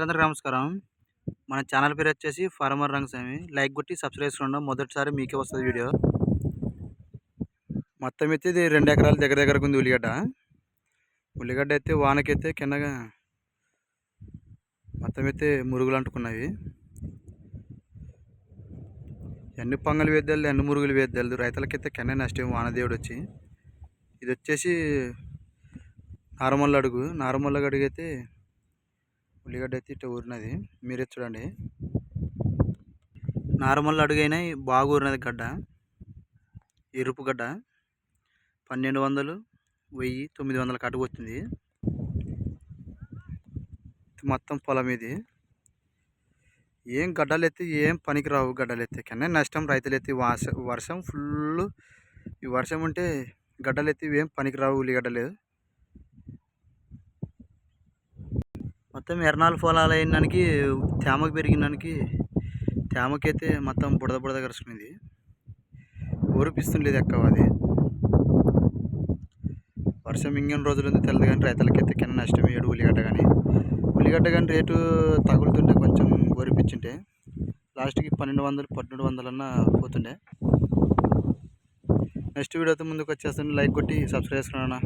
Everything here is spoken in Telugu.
అందరికీ నమస్కారం. మన ఛానల్ పేరు వచ్చేసి ఫార్మర్ రంగస్వామి. లైక్ కొట్టి సబ్స్క్రైబ్ చేసుకోండి. మొదటిసారి మీకే వస్తుంది వీడియో. మొత్తం అయితే ఇది రెండు ఎకరాల దగ్గర దగ్గరకు ఉంది ఉల్లిగడ్డ. ఉల్లిగడ్డ అయితే వానకైతే కిందగా మొత్తం అయితే మురుగులు అంటుకున్నవి ఎన్ని పొంగలు వేద్దాలు ఎన్ని మురుగులు వేద్దాలు రైతులకైతే కింద నష్టం వానదేవుడు వచ్చి. ఇది వచ్చేసి నార్మల్ అడుగు. నార్మల్ అడుగు అయితే ఉల్లిగడ్డ అయితే ఇటు ఊరినది. మీరే చూడండి. నార్మల్ అడుగైనా బాగా ఊరినది గడ్డ. ఎరుపు గడ్డ. పన్నెండు వందలు వెయ్యి తొమ్మిది వందల కట్టుకు వచ్చింది. మొత్తం పొలం ఇది. ఏం గడ్డలు ఎత్తి ఏం పనికి రావు గడ్డలు ఎత్తి కన్నా నష్టం రైతులు ఎత్తి వర్షం ఫుల్ ఈ వర్షం ఉంటే గడ్డలు ఎత్తి ఏం పనికి రావు ఉల్లిగడ్డలు. మొత్తం ఎర్నాలు పొలాలు అయినానికి తేమకు పెరిగినానికి తేమకైతే మొత్తం బుడద బుడద కరుచుకుంది ఊరిపిస్తుండేది ఎక్కువ అది వర్షం ఇంగిన రోజులు తెలియదు కానీ రైతులకైతే కింద నష్టం ఏడు ఉల్లిగడ్డ కానీ ఉల్లిగడ్డ కానీ రేటు తగులుతుంటే కొంచెం ఊరిపించుంటే లాస్ట్కి పన్నెండు వందలు పన్నెండు వందలన్నా పోతుండే. నెక్స్ట్ వీడియోతో ముందుకు వచ్చేస్తాను. లైక్ కొట్టి సబ్స్క్రైబ్ చేసుకున్నా